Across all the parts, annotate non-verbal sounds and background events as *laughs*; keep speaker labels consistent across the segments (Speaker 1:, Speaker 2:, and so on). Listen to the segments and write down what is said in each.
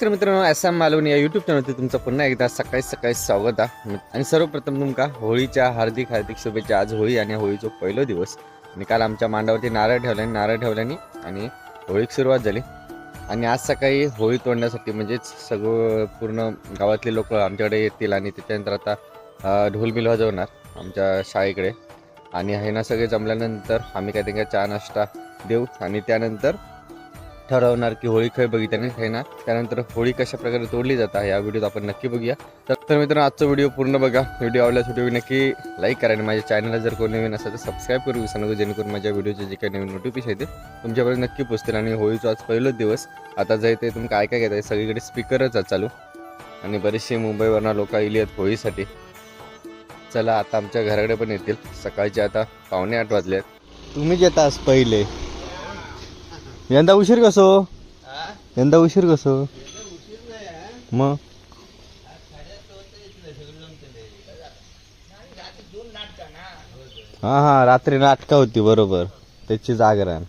Speaker 1: नमस्कार मित्रांनो S M Malvan या युट्यूब चॅनलवरती तुमचं पुन्हा एकदा सकाळी सकाळी स्वागत आहे. आणि सर्वप्रथम तुमका होळीच्या हार्दिक हार्दिक शुभेच्छा. आज होळी आणि होळीचा पहिलो दिवस. आणि काल आमच्या मांडावरती नारळ ठेवल्याने नारळ ठेवल्याने आणि होळीक सुरुवात झाली. आणि आज सकाळी होळी तोडण्यासाठी म्हणजेच सगळं पूर्ण गावातले लोक आमच्याकडे येतील आणि त्याच्यानंतर आता ढोल बिल वाजवणार आमच्या शाळेकडे. आणि हे ना सगळे जमल्यानंतर आम्ही काय त्यांना चहा नाश्ता देऊ. आणि त्यानंतर ठरवणार की होळी खय बघितल्याने आहे त्यानंतर होळी कशा प्रकारे तोडली जातात या व्हिडिओत आपण नक्की बघूया. तर मित्रांनो आजचा व्हिडिओ पूर्ण बघा. व्हिडिओ आवडल्यास व्हिडिओ नक्की लाईक करा आणि माझ्या चॅनलला जर कोणी नवीन असेल तर सबस्क्राईब करू. विसरू नको जेणेकरून माझ्या व्हिडिओचे जे काही नवीन नोटिफिकेशन येते तुमच्यापर्यंत नक्की पोचतील आणि होळीचं आज पहिलोच दिवस. आता जे ते तुम्ही काय काय आहे सगळीकडे स्पीकरच चालू. आणि बरेचसे मुंबईवरनं लोक येली आहेत होळीसाठी. चला आता आमच्या घराकडे पण येतील. सकाळचे आता पावणे आठ वाजले आहेत. तुम्ही येतास पहिले. यंदा उशीर कसो? यंदा उशीर कसो? मग हा हा रात्री नाटका होती बरोबर. त्याची जागरण.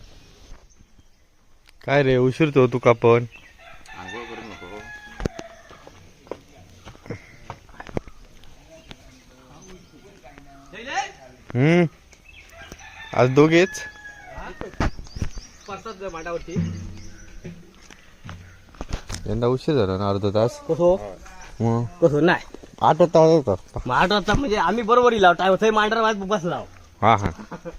Speaker 1: काय रे उशीर तो तुका पण? हम्म. आज दोघेच? यंदा उशीर झाला ना अर्धा तास?
Speaker 2: कसो
Speaker 1: मग?
Speaker 2: कसो? नाही.
Speaker 1: आठ होता
Speaker 2: मग आठ वाजता म्हणजे आम्ही बरोबर इलाव टाइम थंय मांडर वाज बसलाव
Speaker 1: हा हा. *laughs*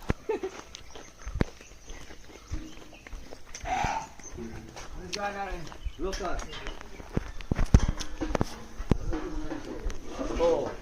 Speaker 1: हम्म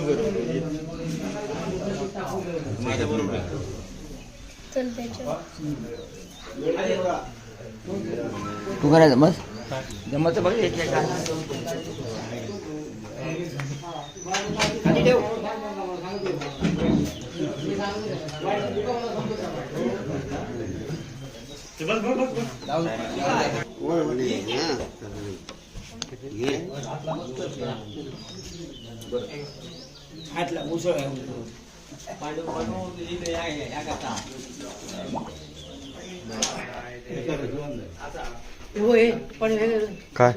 Speaker 1: गवे
Speaker 2: तू करायचं मग? जमत बघ एक एक
Speaker 1: काय?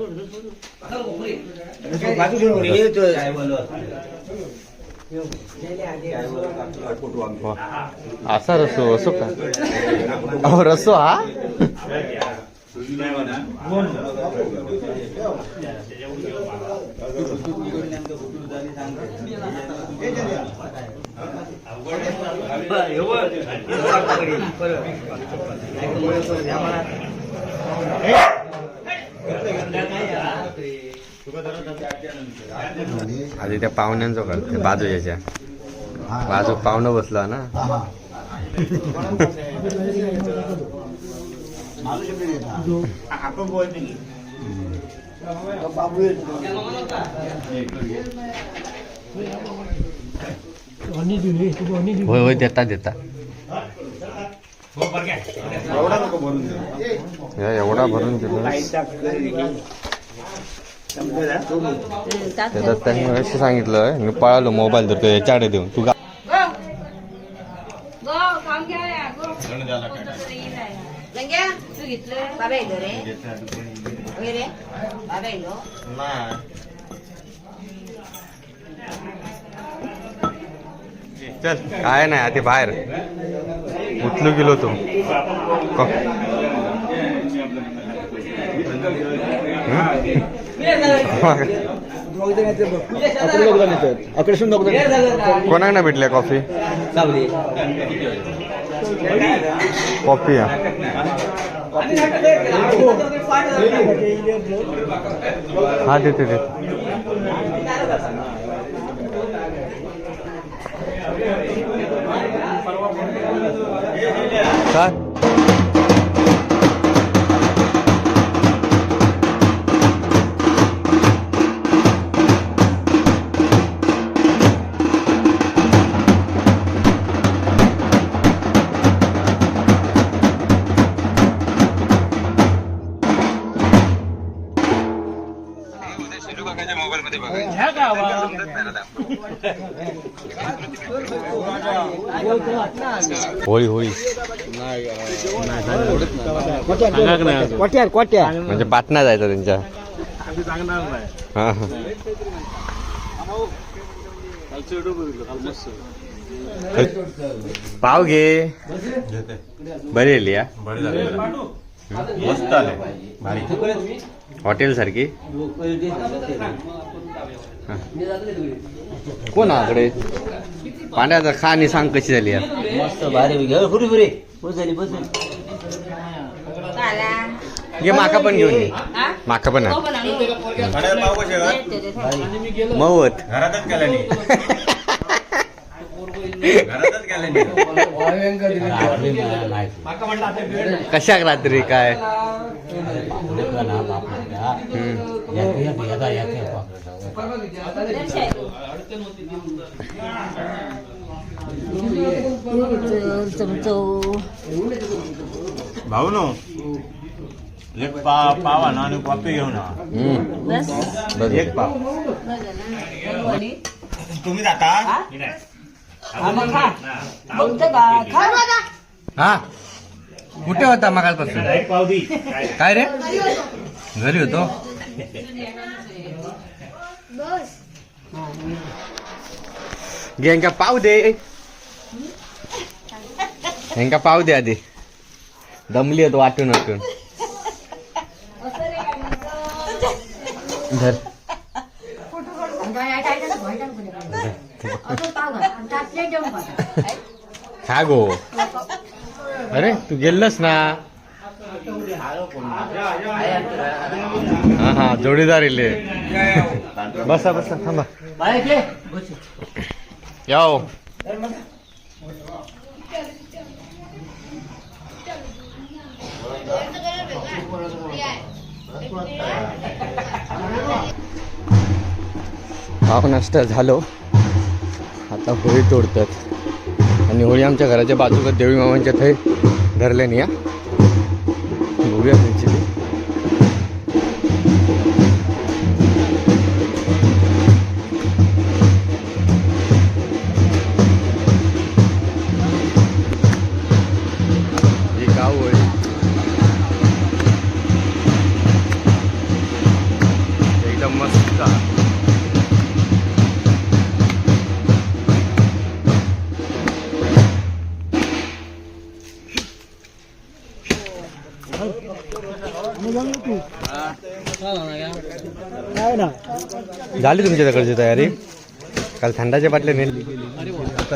Speaker 1: वा. असा रसो असो का अहो रसो हा आधी त्या पाहुण्यांचं करते बाजूच्या बाजू पाहुणं बसला ना. होय होय देता देता. या, एवढा भरून दिला. त्याच्यात त्यांनी असं सांगितलं मी पळालो मोबाईल धरतो याच्याकडे देऊन. तू गा चल. काय नाही आता बाहेर. उठलो गेलो तू. कोणाक ना भेटल्या कॉफी कॉफी हा हा देते देते काय? होळी होळी.
Speaker 2: कोट्यार कोट्यार
Speaker 1: म्हणजे बातम्या जायचा त्यांच्या. हा हा. पाव घे. बरी आली या
Speaker 3: मस्त आले. भारी.
Speaker 1: हॉटेल सारखी? कोणाकडे पांड्याचा खा आणि सांग कशी झाली
Speaker 2: मस्त भारी घे पुरी पुरी बस झाली बस
Speaker 4: काला
Speaker 1: घे माका पण घेऊन ये.
Speaker 4: हा?
Speaker 1: माका पण? मवत *laughs*
Speaker 3: घरातच गेला नाही घरातच गेला नाही
Speaker 1: कशाक रात्री काय हम्म.
Speaker 4: चमचो
Speaker 3: भाऊ नो एक पा पाव आणा आणि कॉफी घेऊन आ.
Speaker 1: हम्म.
Speaker 4: बस
Speaker 1: बस
Speaker 3: एक पाव तुम्ही जाता
Speaker 1: हा कुठे होता मगापासून काय रे? घरी होतो. यांका पाव दे. यांका पाव दे आधी. दमली होतो वाटून वाटून धर. खा गो अरे तू गेलस ना? हा हा जोडीदार इले. बसा बसा थांबा. याओ. पाव नाश्ता झालो. होळी तोडतात. आणि होळी आमच्या घराच्या बाजूला देवी मामांच्या थंय धरल्याने या बघूया. झाली तुमच्या तिकडची तयारी? काल थंडाच्या बाटल्या नेली. आता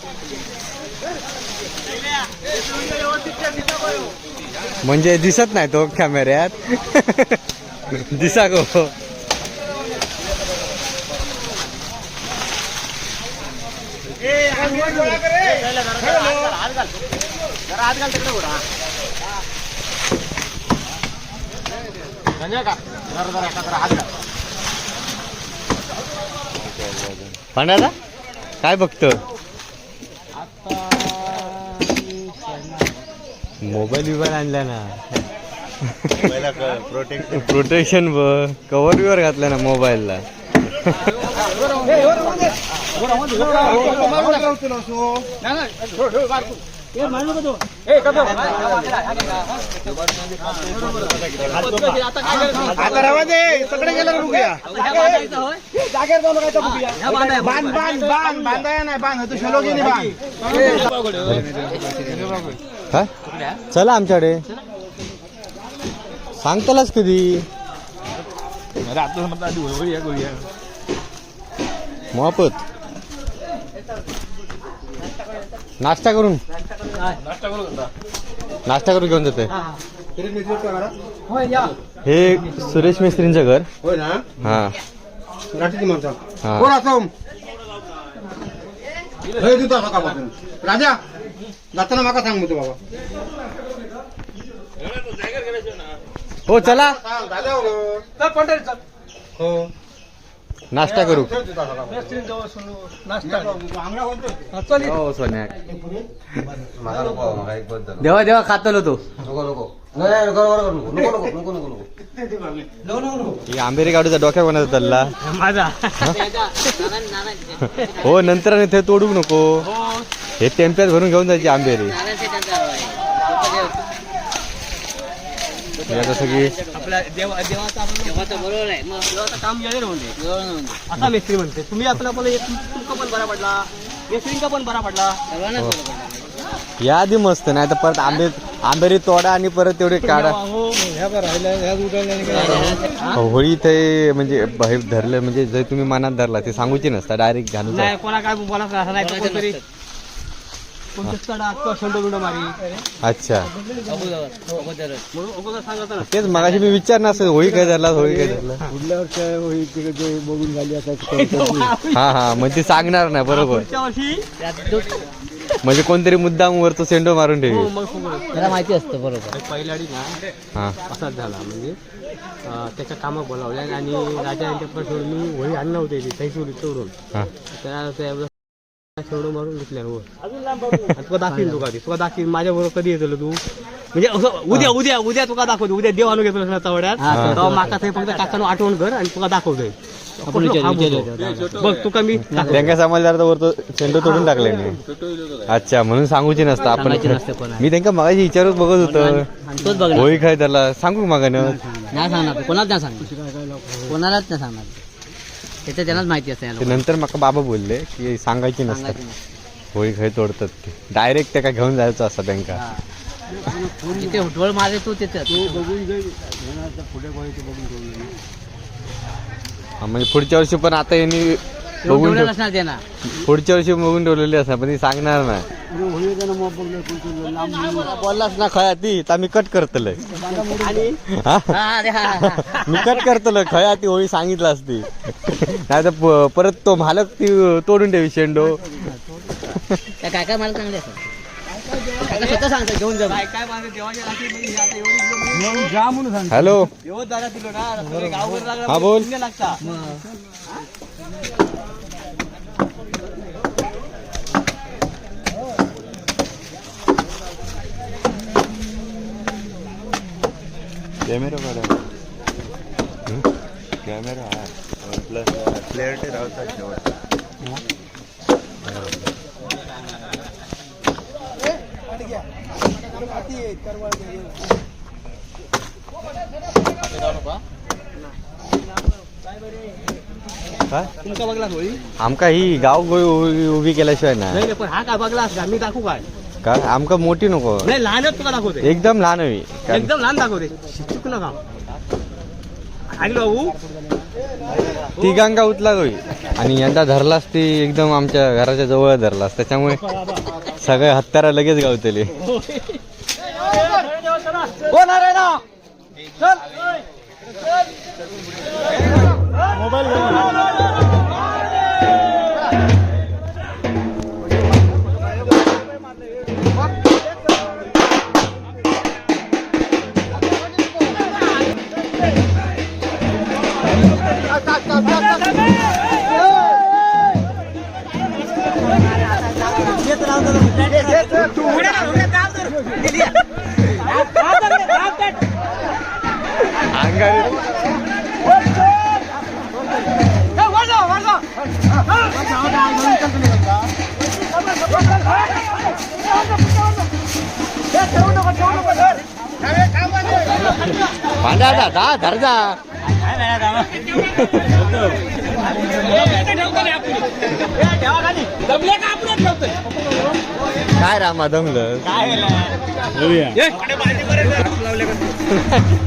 Speaker 1: म्हणजे दिसत नाही तो कॅमेऱ्यात. दिसा गो. पांड्याला? काय बघतो? मोबाईल बिबाईल आणला ना. प्रोटेक्शन बघ कव्हर बिवर घातलं ना मोबाईलला.
Speaker 5: आता रवा दे सगळे गेलं बघूया जागेवर बघूया बांध बांध बांध बांधाय नाही बांध तू शलो गेली बांध
Speaker 1: काय? चला आमच्याकडे. सांगतालाच कधी? मोफत नाश्ता करून. नाश्ता करून घेऊन जाते हे सुरेश मिस्त्रींचं घर. हा. हा.
Speaker 5: हे राजा! जाताना माका सांग तू बाबा.
Speaker 1: हो चला.
Speaker 5: हो हो.
Speaker 1: नाश्ता करू.
Speaker 5: चल तू तसा कामातून.
Speaker 1: हो सोन्या. देवा देवा खातलो तो.
Speaker 5: नको नको. नाही नको नको नको नको नको नको नको
Speaker 1: ही आंबेरी गाडूचा डोक्या कोणाचा चालला
Speaker 2: माझा.
Speaker 1: हो नंतर आणि ते तोडू नको. हे टेम्प्यात भरून घेऊन जायची आंबेरी. हे आता सगळी
Speaker 2: देवा देवाचा आपण बरोबर आहे. मग देवाचं काम येणार म्हणजे? असा मिस्त्री म्हणते. तुम्ही आपला पण एक तुमका पण बरा पडला. मिस्त्रींका पण बरा पडला.
Speaker 1: या आधी मस्त नाही तर परत आंबे आंबेरी तोडा आणि परत तेवढे काढा.
Speaker 2: हो
Speaker 1: होळी ते म्हणजे हे धरलं म्हणजे जर तुम्ही मनात धरला ते सांगूची नसता डायरेक्ट घालून
Speaker 2: नाही कोणा काय बोला असं नाही तर कोणतरी कोणत्या कडा किंवा शंड बिंड मारी.
Speaker 1: अच्छा.
Speaker 2: ना
Speaker 1: तेच मगाशी मी विचारणार असं होळी काय धरला होळी काय धरला? हा हा म्हणजे ते सांगणार नाही बरोबर.
Speaker 2: पुढच्या वर्षी?
Speaker 1: म्हणजे कोणतरी मुद्दाम वरतो सेंडो मारून
Speaker 2: हो
Speaker 1: ठेवी
Speaker 2: मग त्याला माहिती असतं बरोबर. पहिल्या अडी ना
Speaker 1: हा.
Speaker 2: असाच झाला. म्हणजे अं, त्याच्या कामात बोलावल्या आणि राजा यांच्या सोडून मी होळी आणलं होते सोडून चोरून.
Speaker 1: हा.
Speaker 2: त्याला त्या सोडून मारून घेतल्या आणि तुला दाखवीन तुका ती तुका दाखवीन माझ्या बरोबर कधी येतलो तू? म्हणजे असं उद्या उद्या उद्या तुका दाखवतो. उद्या देव आणून घेतलो चवड्यात. तेव्हा माका ते फक्त काकानं आठवण कर आणि तुला दाखवतोय. बघ तुका मी दाखवतो.
Speaker 1: त्यांना समजदार तर वरतो सेंडो तोडून टाकले मी. अच्छा म्हणून सांगूची नसतं आपण. मी त्यांना मगाशी विचारच बघत होतं. होळी काय त्याला सांगू मागानं
Speaker 2: नाही सांगणार. कोणाच नाही सांगणार. कोणालाच नाही सांगणार. त्याच्या त्यांनाच माहिती असते
Speaker 1: ते नंतर मका बाबा बोलले की सांगायची नसतात होळी खाय तोडतात ते. डायरेक्ट त्या काय घेऊन जायचं असं त्यांना.
Speaker 2: तिथे हुटवळ मारे तू तिथे.
Speaker 1: हा, म्हणजे पुढच्या वर्षी पण आता यांनी बघून ठेव
Speaker 2: असणार त्यांना
Speaker 1: पुढच्या वर्षी बघून ठेवलेली असणार पण ती सांगणार नाही. बोललास ना खया ती तर मी कट करतलंय. हा? मी कट करतलं खया ती होळी सांगितलं असती. नाही तर परत तो मालक ती तोडून ठेवी शेंडो.
Speaker 2: काय काय मला चांगले असतात. सांगता जा काय म्हणून सांग
Speaker 1: हॅलो.
Speaker 2: तुला
Speaker 1: हा, बोल.
Speaker 2: लागता.
Speaker 3: कॅमेरा बघा कॅमेरा प्लस क्लिअरिटी राहतात जेव्हा
Speaker 1: काय?
Speaker 2: तुमचा बघलास होई
Speaker 1: आमका ही गाव गोळी उभी केल्याशिवाय ना
Speaker 2: नाही पण हा काय बघलास का मी दाखवू काय?
Speaker 1: काय? आमका मोठी नको.
Speaker 2: नाही लहानच तुला दाखवते.
Speaker 1: एकदम लहान हवी
Speaker 2: एकदम लहान दाखवते. शिक्षक नका ऐकलं भाऊ?
Speaker 1: तिघांका उतला गोई आणि यंदा धरलास ती एकदम आमच्या घराच्या जवळ धरलास. त्याच्यामुळे सगळे हत्यारा लगेच गावतले. पांढरा जा काय रामा दमलं?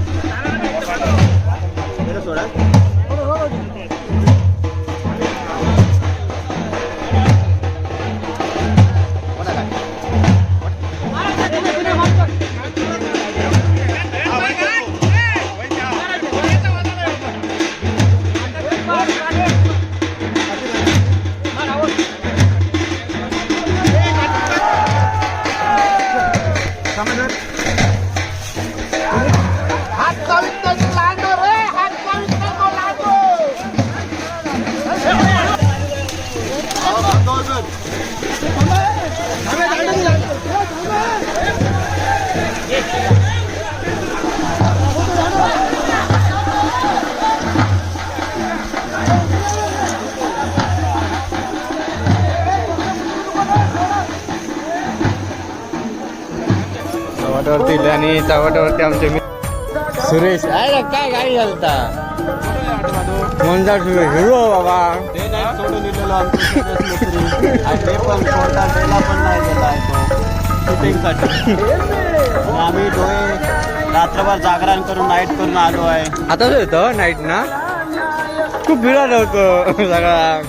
Speaker 1: *laughs* चव्हाट्यावरती आणि चव्हाट्यावरती आमचे मित्र सुरेश आहे ना काय गाडी घालता? सुरेश. हिरो बाबा.
Speaker 2: आम्ही डोळे रात्रभर जागरण करून नाईट करून आलो आहे.
Speaker 1: आता येतो नाईट ना? खूप भिडा होतो सगळा.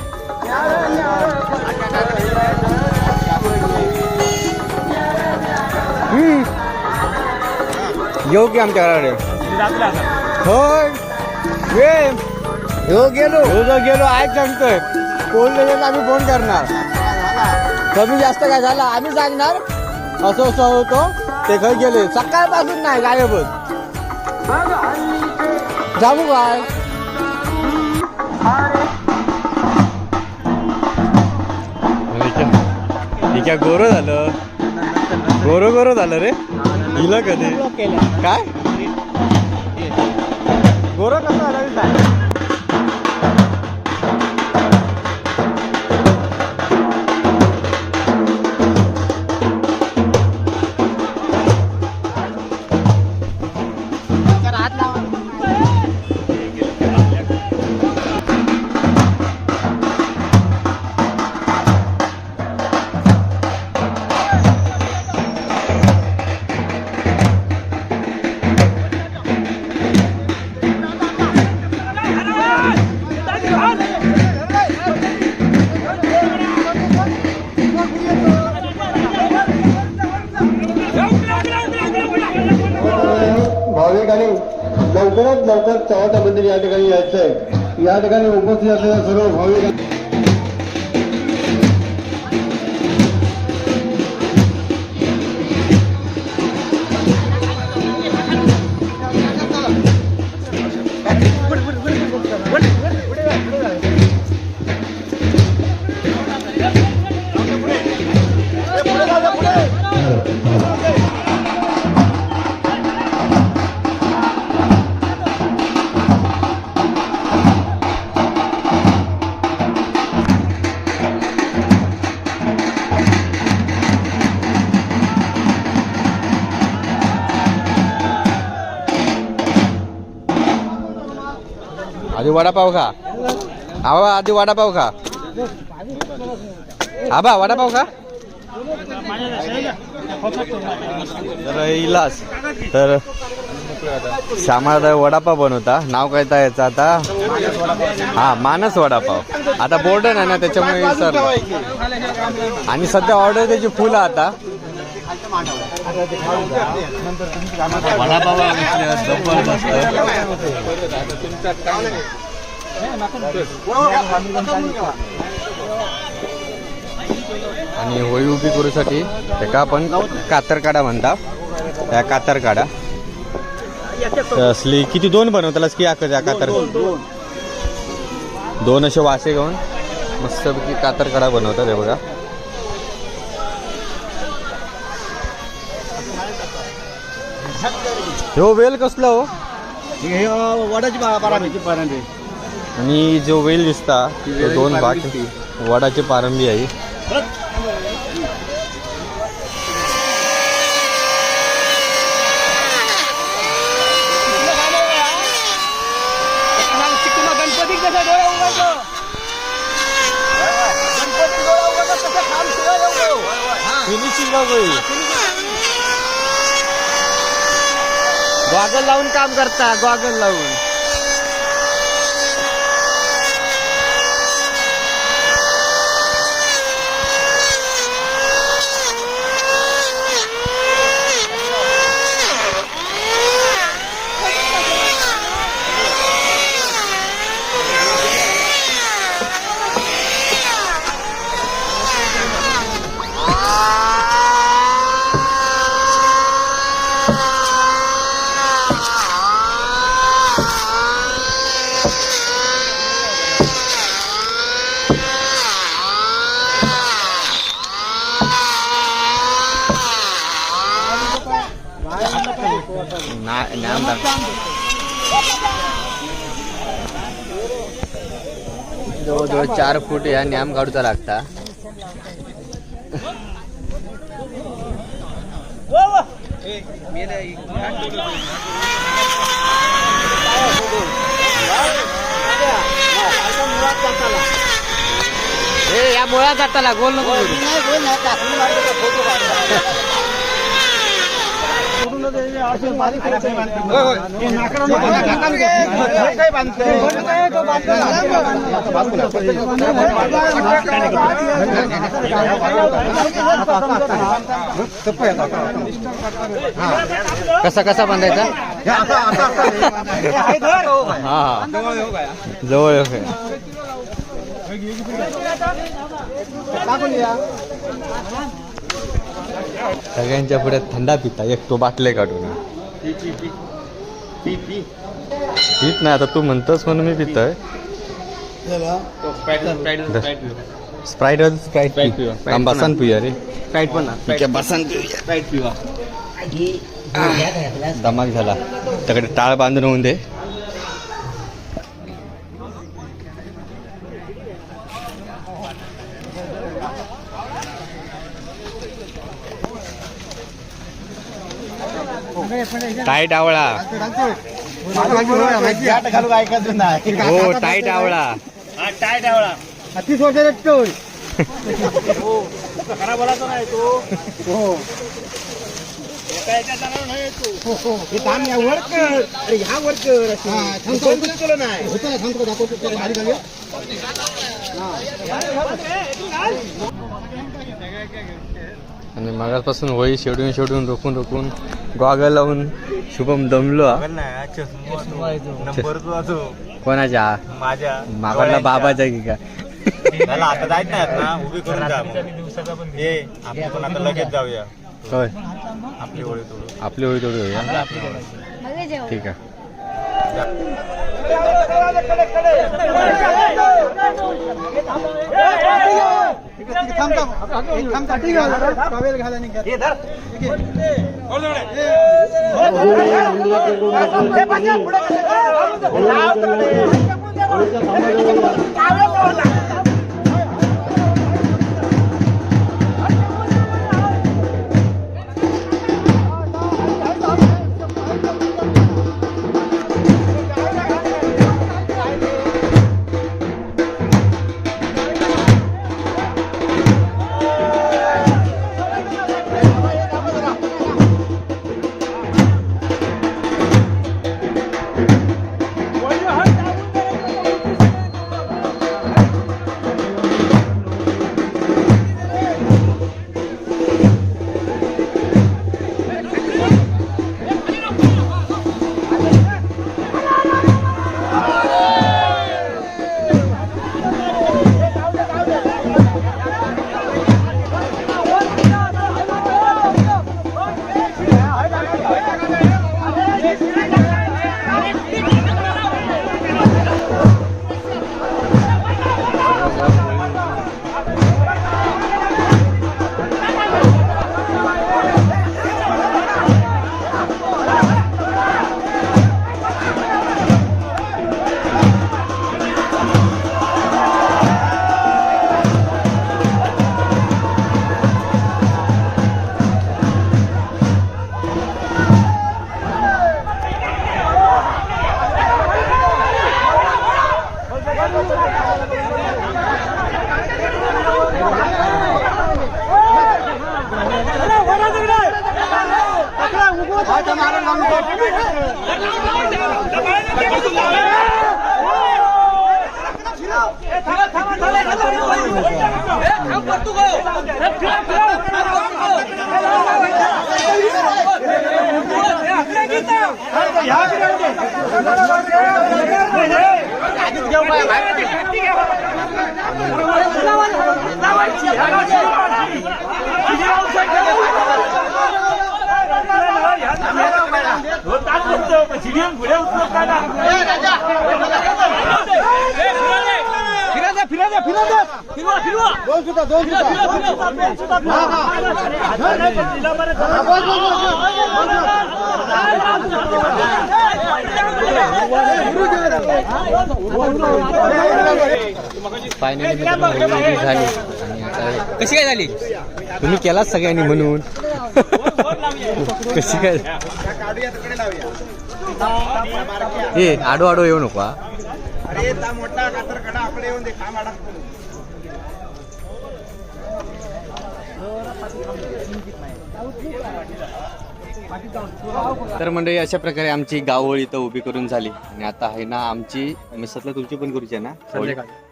Speaker 1: येऊ की आमच्या घराकडे. होय. ये. हो गेलो. हो जो गेलो ऐक सांगतोय. कोणले गेलो आम्ही फोन करणार. कमी जास्त काय झाला आम्ही सांगणार. असं असं होतो. ते घरी गेले. सकाळपासून नाही गायबच. जाऊ काय? ठीक आहे गोरं झालं. गोरं गोरं झालं रे. हिला कधी? काय? गोरं कसं झालं
Speaker 6: लवकरात लवकर चौथा मंदिर या ठिकाणी यायचं आहे या ठिकाणी उपस्थित असलेल्या सर्व भाविक
Speaker 1: वडापाव खा. आबा आधी वडापाव खा. आबा वडापाव खा. तर इलास तर श्यामादा वडापाव बनवता. नाव काय त्या याचं आता? हा मानस वडापाव आता बोर्ड आहे ना त्याच्यामुळे सर आणि सध्या ऑर्डर त्याची फुलं आता. वडापाव जबरदस्त आणि होळी उभी करूसाठी एका आपण कातर काढा म्हणता. त्या कातर काढा असली किती दोन बनवतालास की या कातर? दोन असे वासे घेऊन मस्तपैकी कातर काढा बनवतात हे बघा. हो वेल कसला हो?
Speaker 2: वडाची पाराची पारांची
Speaker 1: आणि जो वेल दिसता तो दोन भाग वडाची पारंबी आहे.
Speaker 2: गणपती कसं डोळा उघडतो गणपती डोळा उघडतो तसं काम सुरू
Speaker 1: फिनिशिंग गॉगल लावून काम करता गॉगल लावून. चार फूट ह्या न्याम काढूचा लागता ए या मुळात जाताला गोल नको करू. कसा कसा बांधायचा? हा हा जवळ काय. सगळ्यांच्या पुढे थंडा पिता एक तो बाटले काढून. पित नाही आता तू म्हणतोस म्हणून मी पितोय. स्प्राईट स्प्राईट बसन पिऊया रे.
Speaker 2: स्प्राईट पण
Speaker 1: बसन पिऊया.
Speaker 2: स्प्राईट पिवा.
Speaker 1: धमाक झाला. त्याकडे टाळ बांधून होऊन दे. टाईट आवळा
Speaker 5: घालू ऐकायचं नाही
Speaker 1: हो टाईट आवळा
Speaker 5: तीस वर्षाचा
Speaker 2: खरा बोलायचा नाही तो.
Speaker 5: हे. नाही होतं ना थांबतो दाखवतो त्याला खाली घालूया
Speaker 1: आणि मगापासून होळी शेडून शेडून रोखून रोखून गॉगल लावून शुभम दमलो हा.
Speaker 3: नंबर तू असो.
Speaker 1: कोणाच्या
Speaker 3: माझ्या.
Speaker 1: मागाला बाबाच्या की का
Speaker 3: त्याला आता जायचं नाही ना उभी करून जा मग. ये आपण पण आता लगेच जाऊया.
Speaker 1: होय.
Speaker 3: आपली ओळी तोडू.
Speaker 1: आपली होळी थोडी होईल ठीक आहे.
Speaker 5: घालायला
Speaker 2: 我单人的，我今天不了，我干了。哎，大家，大家，大家，哎，兄弟。
Speaker 1: फायनली झाली. आणि आता
Speaker 2: कशी काय झाली?
Speaker 1: तुम्ही केलाच सगळ्यांनी म्हणून. कशी काय? ए आडो आडो येऊ नको हा.
Speaker 5: अरे ता मोठा कातर कडा आपले येऊन दे काम अडकतो
Speaker 1: तर मंडळी अशा प्रकारे आमची गावओळी इथं उभी करून झाली. आणि आता आहे ना आमची मिसतला तुमची पण करूची आहे ना?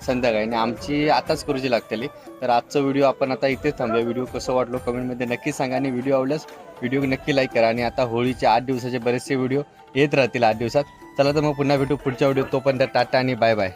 Speaker 1: संध्याकाळी. आणि आमची आताच करूची लागतेली. तर आजचा व्हिडिओ आपण आता इथेच थांबूया. व्हिडिओ कसं वाटलो कमेंटमध्ये नक्की सांगा आणि व्हिडिओ आवडल्यास व्हिडिओ नक्की लाईक करा. आणि आता होळीचे आठ दिवसाचे बरेचसे व्हिडिओ येत राहतील आठ दिवसात. चला तर मग पुन्हा भेटू पुढच्या व्हिडिओ तोपर्यंत टाटा आणि बाय बाय